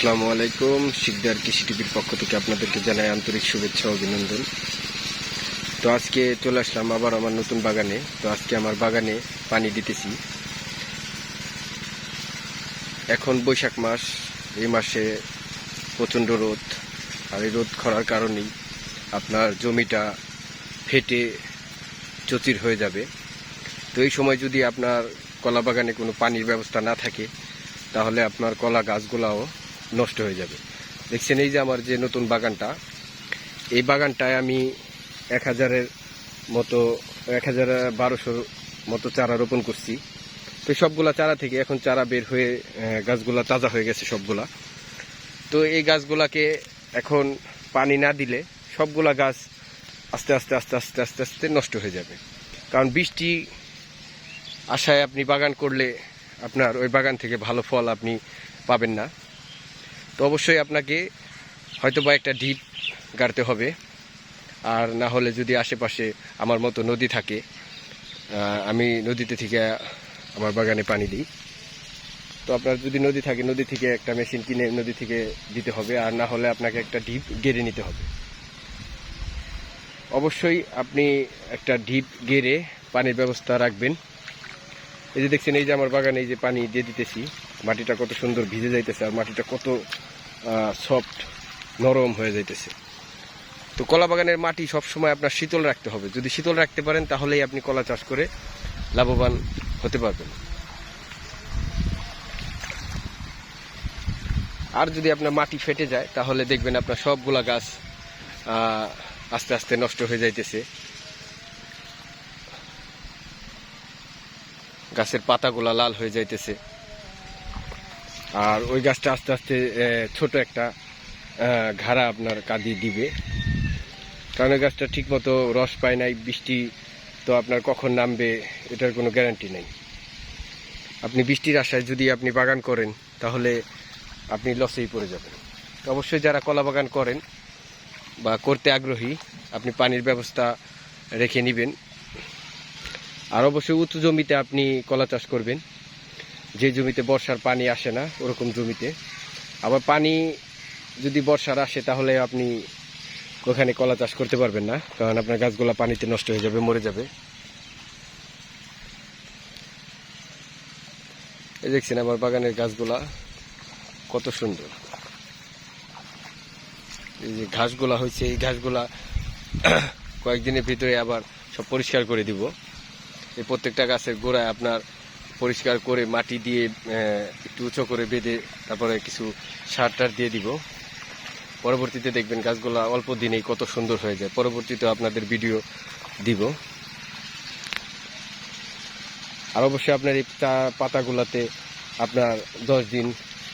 আসসালামু আলাইকুম। শিকদার কৃষি টিভির পক্ষ থেকে আপনাদেরকে জানাই আন্তরিক শুভেচ্ছা অভিনন্দন। তো আজকে চলে আসলাম আবার আমার নতুন বাগানে। তো আজকে আমার বাগানে পানি দিতেছি। এখন বৈশাখ মাস, এই মাসে প্রচণ্ড রোদ। আর এই রোদ খরার কারণেই আপনার জমিটা ফেটে চচির হয়ে যাবে। তো এই সময় যদি আপনার কলা বাগানে কোনো পানির ব্যবস্থা না থাকে, তাহলে আপনার কলা গাছগুলাও নষ্ট হয়ে যাবে। দেখছেন এই যে আমার যে নতুন বাগানটা, এই বাগানটায় আমি এক হাজারের মতো, এক হাজার বারোশোর মতো চারা রোপণ করছি। তো সবগুলা চারা থেকে এখন চারা বের হয়ে গাছগুলা তাজা হয়ে গেছে সবগুলা। তো এই গাছগুলাকে এখন পানি না দিলে সবগুলা গাছ আস্তে আস্তে আস্তে আস্তে আস্তে আস্তে নষ্ট হয়ে যাবে। কারণ বৃষ্টি আশায় আপনি বাগান করলে আপনার ওই বাগান থেকে ভালো ফল আপনি পাবেন না। তো অবশ্যই আপনাকে হয়তো বা একটা ডিপ গাড়তে হবে। আর না হলে যদি আশেপাশে আমার মতো নদী থাকে আমি নদীতে থেকে আমার বাগানে পানি দিই। তো আপনার যদি নদী থাকে, নদী থেকে একটা মেশিন কিনে নদী থেকে দিতে হবে। আর না হলে আপনাকে একটা ডিপ গেড়ে নিতে হবে। অবশ্যই আপনি একটা ডিপ গেড়ে পানির ব্যবস্থা রাখবেন। এই যে দেখছেন, এই যে আমার বাগানে এই যে পানি দিয়ে দিতেছি। মাটিটা কত সুন্দর ভিজে যাইতেছে, আর মাটিটা কত সফট নরম হয়ে যাইতেছে। তো কলা বাগানের মাটি সবসময় আপনার শীতল রাখতে হবে। যদি শীতল রাখতে পারেন, তাহলেই আপনি কলা চাষ করে লাভবান হতে পারবেন। আর যদি আপনার মাটি ফেটে যায়, তাহলে দেখবেন আপনার সবগুলা গাছ আস্তে আস্তে নষ্ট হয়ে যাইতেছে। গাছের পাতাগুলা লাল হয়ে যাইতেছে। আর ওই গাছটা আস্তে আস্তে ছোট একটা ঘাড়া আপনার কাঁদি দিবে। কারণ ওই গাছটা ঠিকমতো রস পায় নাই, বৃষ্টি তো আপনার কখন নামবে, এটার কোনো গ্যারান্টি নেই। আপনি বৃষ্টির আশায় যদি আপনি বাগান করেন, তাহলে আপনি লসেই পড়ে যাবেন। অবশ্যই যারা কলা বাগান করেন বা করতে আগ্রহী, আপনি পানির ব্যবস্থা রেখে নেবেন। আর অবশ্যই উঁচু জমিতে আপনি কলা চাষ করবেন। যে জমিতে বর্ষার পানি আসে না, ওরকম জমিতে। আবার পানি যদি বর্ষার আসে, তাহলে আপনি ওখানে কলা চাষ করতে পারবেন না, কারণ আপনার গাছগুলা পানিতে নষ্ট হয়ে যাবে, মরে যাবে। এই দেখছেন আমার বাগানের গাছগুলা কত সুন্দর। এই যে ঘাসগুলা হয়েছে, এই ঘাসগুলা কয়েকদিনের ভিতরে আবার সব পরিষ্কার করে দিব। এই প্রত্যেকটা গাছের গোড়ায় আপনার পরিষ্কার করে মাটি দিয়ে একটু উঁচু করে বেঁধে তারপরে কিছু সার টার দিয়ে দিব। পরবর্তীতে দেখবেন গাছগুলা অল্প দিনেই কত সুন্দর হয়ে যায়। পরবর্তীতে আপনাদের ভিডিও দিব। আর অবশ্যই আপনার এই পাতাগুলাতে আপনার দশ দিন,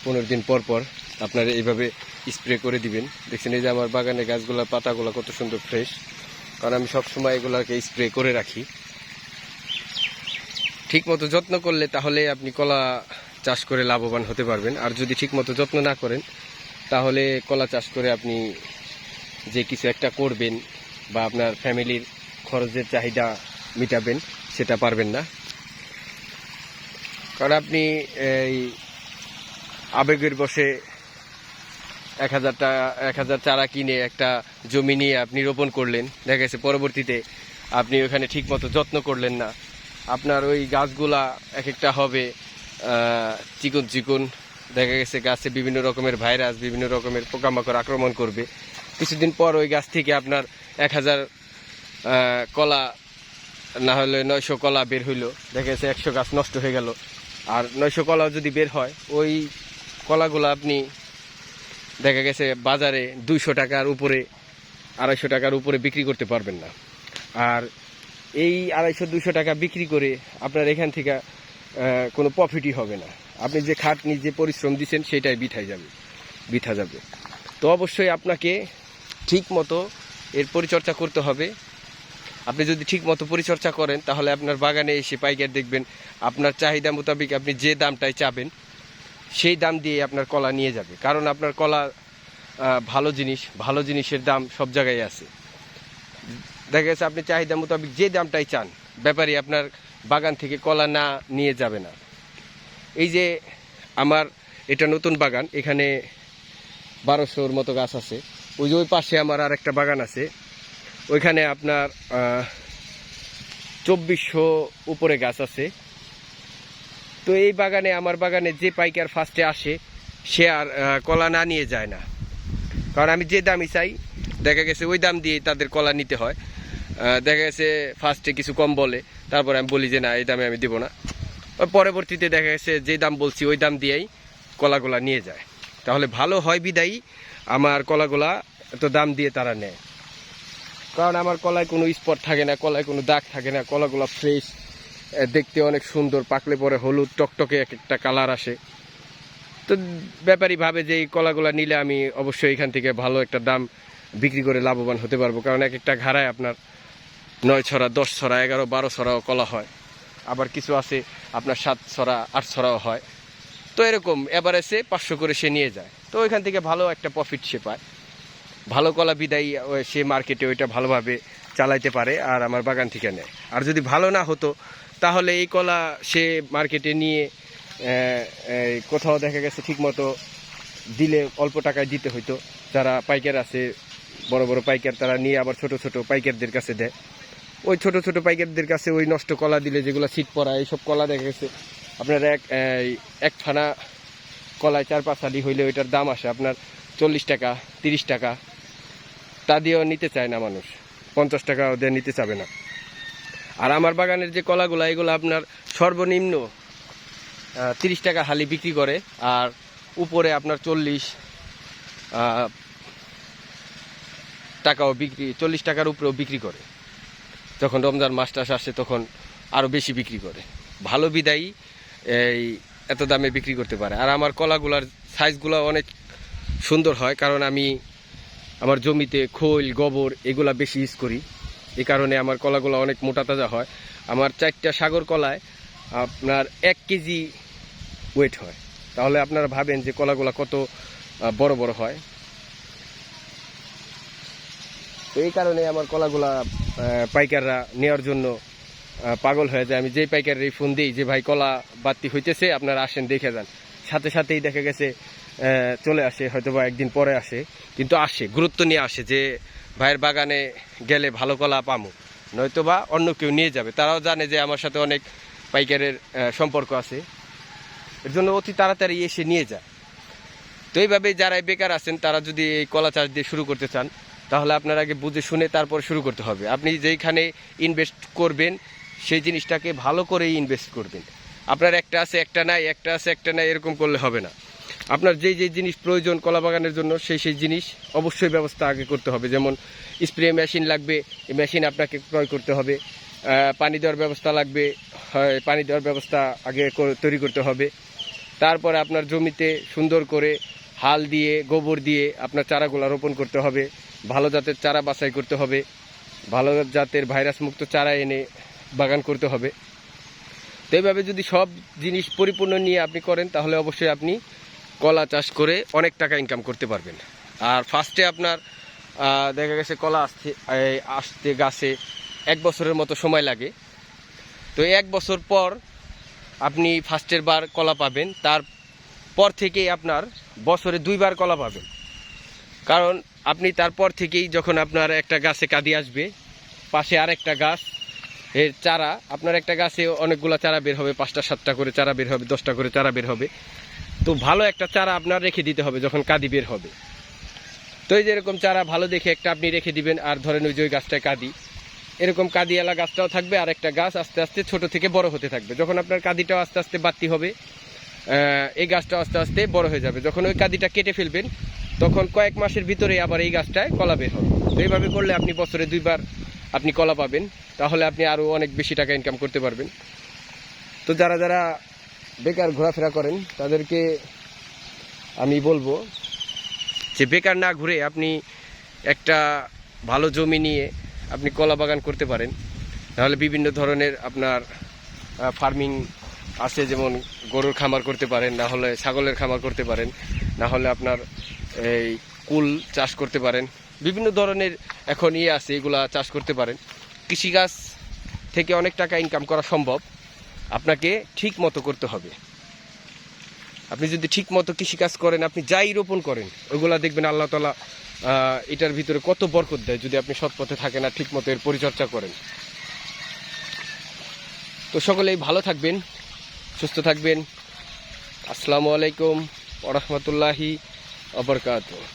পনেরো দিন পর পর আপনার এইভাবে স্প্রে করে দিবেন। দেখছেন এই যে আমার বাগানে গাছগুলোর পাতাগুলো কত সুন্দর ফ্রেশ কারণ আমি সবসময় এগুলোকে স্প্রে করে রাখি। ঠিক মতো যত্ন করলে তাহলে আপনি কলা চাষ করে লাভবান হতে পারবেন। আর যদি ঠিক মতো যত্ন না করেন, তাহলে কলা চাষ করে আপনি যে কিছু একটা করবেন বা আপনার ফ্যামিলির খরচের চাহিদা মিটাবেন, সেটা পারবেন না। কারণ আপনি এই আবেগের বসে এক হাজার টাকা এক হাজার চারা কিনে একটা জমি নিয়ে আপনি রোপণ করলেন। দেখা গেছে পরবর্তীতে আপনি ওখানে ঠিকমতো যত্ন করলেন না। আপনার ওই গাছগুলা এক একটা হবে চিকন চিকন। দেখা গেছে গাছে বিভিন্ন রকমের ভাইরাস, বিভিন্ন রকমের পোকামাকড় আক্রমণ করবে। কিছুদিন পর ওই গাছ থেকে আপনার এক হাজার কলা, না হলে নয়শো কলা বের হইল। দেখা গেছে একশো গাছ নষ্ট হয়ে গেল। আর নয়শো কলা যদি বের হয়, ওই কলাগুলো আপনি, দেখা গেছে বাজারে দুইশো টাকার উপরে, আড়াইশো টাকার উপরে বিক্রি করতে পারবেন না। আর এই আড়াইশো দুশো টাকা বিক্রি করে আপনার এখান থেকে কোনো প্রফিটই হবে না। আপনি যে খাটনি, যে পরিশ্রম দিচ্ছেন, সেটাই বিঠাই যাবে, বিঠা যাবে। তো অবশ্যই আপনাকে ঠিক মতো এর পরিচর্যা করতে হবে। আপনি যদি ঠিক মতো পরিচর্যা করেন, তাহলে আপনার বাগানে এসে পাইকার দেখবেন, আপনার চাহিদা মোতাবেক আপনি যে দামটাই চাবেন, সেই দাম দিয়ে আপনার কলা নিয়ে যাবে। কারণ আপনার কলা ভালো জিনিস, ভালো জিনিসের দাম সব জায়গায় আছে। দেখা গেছে আপনি চাহিদা মোতাবেক যে দামটাই চান, ব্যাপারী আপনার বাগান থেকে কলা না নিয়ে যাবে না। এই যে আমার এটা নতুন বাগান, এখানে বারোশোর মতো গাছ আছে। ওই যে ওই পাশে আমার আর একটা বাগান আছে। ওইখানে আপনার চব্বিশশো উপরে গাছ আছে। তো এই বাগানে, আমার বাগানে যে পাইকার ফার্স্টে আসে, সে আর কলা না নিয়ে যায় না। কারণ আমি যে দামই চাই, দেখা গেছে ওই দাম দিয়ে তাদের কলা নিতে হয়। দেখা গেছে ফার্স্টে কিছু কম বলে, তারপরে আমি বলি যে, না, এই দামে আমি দিব না। পরবর্তীতে দেখা গেছে যে দাম বলছি, ওই দাম দিয়েই কলাগুলা নিয়ে যায়। তাহলে ভালো হয় বিদায়ী, আমার কলাগুলা এত দাম দিয়ে তারা নেয়। কারণ আমার কলায় কোনো স্পট থাকে না, কলায় কোনো দাগ থাকে না, কলাগুলা ফ্রেশ দেখতে অনেক সুন্দর, পাকলে পরে হলুদ, টকটকে এক একটা কালার আসে। তো ব্যাপারী ভাবে যে এই কলাগুলা নিলে আমি অবশ্যই এখান থেকে ভালো একটা দাম বিক্রি করে লাভবান হতে পারব, কারণ এক একটা ঘাড়ায় আপনার নয় ছড়া, দশ ছড়া, এগারো, বারো ছড়াও কলা হয়। আবার কিছু আছে, আপনার সাত ছড়া, আট ছড়াও হয়। তো এরকম এভারেজে পাঁচশো করে সে নিয়ে যায়। তো ওইখান থেকে ভালো একটা প্রফিট সে পায়। ভালো কলা বিদায়ী সে মার্কেটে ওইটা ভালোভাবে চালাইতে পারে আর আমার বাগান থেকে নেয়। আর যদি ভালো না হতো, তাহলে এই কলা সে মার্কেটে নিয়ে কোথাও দেখা গেছে ঠিকমতো দিলে অল্প টাকায় দিতে হইতো। যারা পাইকার আছে, বড় বড় পাইকার, তারা নিয়ে আবার ছোট ছোট পাইকারদের কাছে দেয়। ওই ছোট ছোট পাইকারদের কাছে ওই নষ্ট কলা দিলে যেগুলো সিট পড়া, এইসব কলা দেখা গেছে। আপনার এক এক ফানা কলায় চার পাঁচ আলি হইলে ওইটার দাম আসে আপনার চল্লিশ টাকা, তিরিশ টাকা। তা দিয়েও নিতে চায় না মানুষ। পঞ্চাশ টাকা ওদের নিতে চাবে না। আর আমার বাগানের যে কলাগুলো, এগুলো আপনার সর্বনিম্ন তিরিশ টাকা হালি বিক্রি করে। আর উপরে আপনার চল্লিশ টাকাও বিক্রি, চল্লিশ টাকার উপরেও বিক্রি করে। যখন রমজান মাস টাস আসে তখন আরও বেশি বিক্রি করে। ভালো বিদায়ী এই এত দামে বিক্রি করতে পারে। আর আমার কলাগুলার সাইজগুলো অনেক সুন্দর হয়, কারণ আমি আমার জমিতে খোল, গোবর এগুলা বেশি ইউজ করি। এই কারণে আমার কলাগুলো অনেক মোটা তাজা হয়। আমার চারটা সাগর কলায় আপনার এক কেজি ওয়েট হয়। তাহলে আপনারা ভাবেন যে কলাগুলো কত বড় বড় হয়। এই কারণে আমার কলাগুলা পাইকাররা নেওয়ার জন্য পাগল হয়ে যায়। আমি যেই পাইকারের ফোন দিই, যে ভাই কলা বাতি হইতেছে, আপনারা আসেন, দেখে যান। সাথে সাথেই দেখা গেছে চলে আসে হয়তো বা একদিন পরে আসে, কিন্তু আসে, গুরুত্ব নিয়ে আসে যে ভাইয়ের বাগানে গেলে ভালো কলা পামো। নয়তো বা অন্য কেউ নিয়ে যাবে। তারাও জানে যে আমার সাথে অনেক পাইকারের সম্পর্ক আছে। এর জন্য অতি তাড়াতাড়ি এসে নিয়ে যায়। তো এইভাবে যারা বেকার আছেন, তারা যদি এই কলা চাষ দিয়ে শুরু করতে চান তাহলে আপনার আগে বুঝে শুনে তারপর শুরু করতে হবে। আপনি যেইখানে ইনভেস্ট করবেন, সেই জিনিসটাকে ভালো করেই ইনভেস্ট করবেন। আপনার একটা আছে, একটা নাই, একটা আছে, একটা নাই, এরকম করলে হবে না। আপনার যেই যেই জিনিস প্রয়োজন কলা বাগানের জন্য, সেই সেই জিনিস অবশ্যই ব্যবস্থা আগে করতে হবে। যেমন স্প্রে মেশিন লাগবে মেশিন আপনাকে ক্রয় করতে হবে। পানি দেওয়ার ব্যবস্থা লাগবে পানি দেওয়ার ব্যবস্থা আগে তৈরি করতে হবে। তারপরে আপনার জমিতে সুন্দর করে হাল দিয়ে, গোবর দিয়ে আপনার চারাগুলা রোপণ করতে হবে। ভালো জাতের চারা বাছাই করতে হবে, ভালো জাতের ভাইরাস মুক্ত চারা এনে বাগান করতে হবে। তো এইভাবে যদি সব জিনিস পরিপূর্ণ নিয়ে আপনি করেন, তাহলে অবশ্যই আপনি কলা চাষ করে অনেক টাকা ইনকাম করতে পারবেন। আর ফার্স্টে আপনার দেখা গেছে কলা আসতে আসতে গাছে এক বছরের মতো সময় লাগে। তো এক বছর পর আপনি ফার্স্টের বার কলা পাবেন তার পর থেকেই আপনার বছরে দুইবার কলা পাবেন। কারণ আপনি তারপর থেকেই যখন আপনার একটা গাছে কাঁদি আসবে, পাশে আরেকটা গাছ এর চারা, আপনার একটা গাছে অনেকগুলো চারা বের হবে, পাঁচটা, সাতটা করে চারা বের হবে, দশটা করে চারা বের হবে। তো ভালো একটা চারা আপনার রেখে দিতে হবে যখন কাঁদি বের হবে। তো এই যে এরকম চারা ভালো দেখে একটা আপনি রেখে দিবেন, আর ধরেন ওই যে ওই গাছটায় কাঁদি। এরকম কাদিয়ালা গাছটাও থাকবে, আর একটা গাছ আস্তে আস্তে ছোট থেকে বড় হতে থাকবে। যখন আপনার কাঁদিটাও আস্তে আস্তে বাড়তি হবে এই গাছটা আস্তে আস্তে বড় হয়ে যাবে। যখন ওই কাঁদিটা কেটে ফেলবেন তখন কয়েক মাসের ভিতরে আবার এই গাছটায় কলা বের হবে। তো এইভাবে করলে আপনি বছরে দুইবার আপনি কলা পাবেন, তাহলে আপনি আরও অনেক বেশি টাকা ইনকাম করতে পারবেন। তো যারা যারা বেকার ঘোরাফেরা করেন, তাদেরকে আমি বলব যে বেকার না ঘুরে আপনি একটা ভালো জমি নিয়ে আপনি কলা বাগান করতে পারেন। তাহলে বিভিন্ন ধরনের আপনার ফার্মিং আছে, যেমন গরুর খামার করতে পারেন, না হলে ছাগলের খামার করতে পারেন, না হলে আপনার এই কুল চাষ করতে পারেন। বিভিন্ন ধরনের এখন ইয়ে আছে, এগুলা চাষ করতে পারেন। কৃষিকাজ থেকে অনেক টাকা ইনকাম করা সম্ভব। আপনাকে ঠিক মতো করতে হবে। আপনি যদি ঠিক মতো কৃষিকাজ করেন, আপনি যাই রোপণ করেন ওগুলা দেখবেন আল্লাহ তালা এটার ভিতরে কত বরকত দেয় যদি আপনি সৎ পথে থাকেন আর ঠিক মতো এর পরিচর্যা করেন। তো সকলেই ভালো থাকবেন, সুস্থ থাকবেন। আসসালামু আলাইকুম ওরহমতুল্লাহি abarcado.